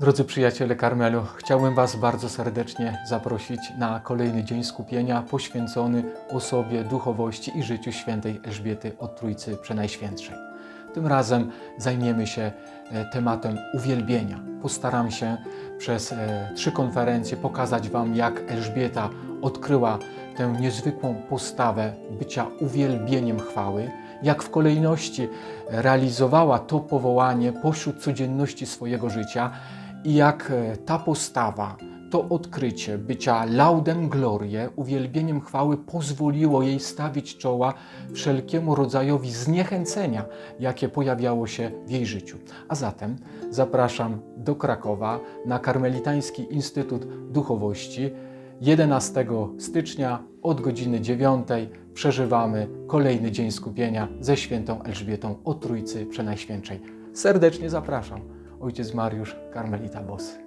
Drodzy przyjaciele Karmelu, chciałbym Was bardzo serdecznie zaprosić na kolejny dzień skupienia poświęcony osobie, duchowości i życiu świętej Elżbiety od Trójcy Przenajświętszej. Tym razem zajmiemy się e, tematem uwielbienia. Postaram się przez e, trzy konferencje pokazać Wam, jak Elżbieta odkryła tę niezwykłą postawę bycia uwielbieniem chwały, jak w kolejności realizowała to powołanie pośród codzienności swojego życia i jak e, ta postawa, to odkrycie bycia laudem glorie, uwielbieniem chwały pozwoliło jej stawić czoła wszelkiemu rodzajowi zniechęcenia, jakie pojawiało się w jej życiu. A zatem zapraszam do Krakowa na Karmelitański Instytut Duchowości. 11 stycznia od godziny 9 przeżywamy kolejny dzień skupienia ze świętą Elżbietą o Trójcy Przenajświętszej. Serdecznie zapraszam. Ojciec Mariusz, Karmelita Bosy.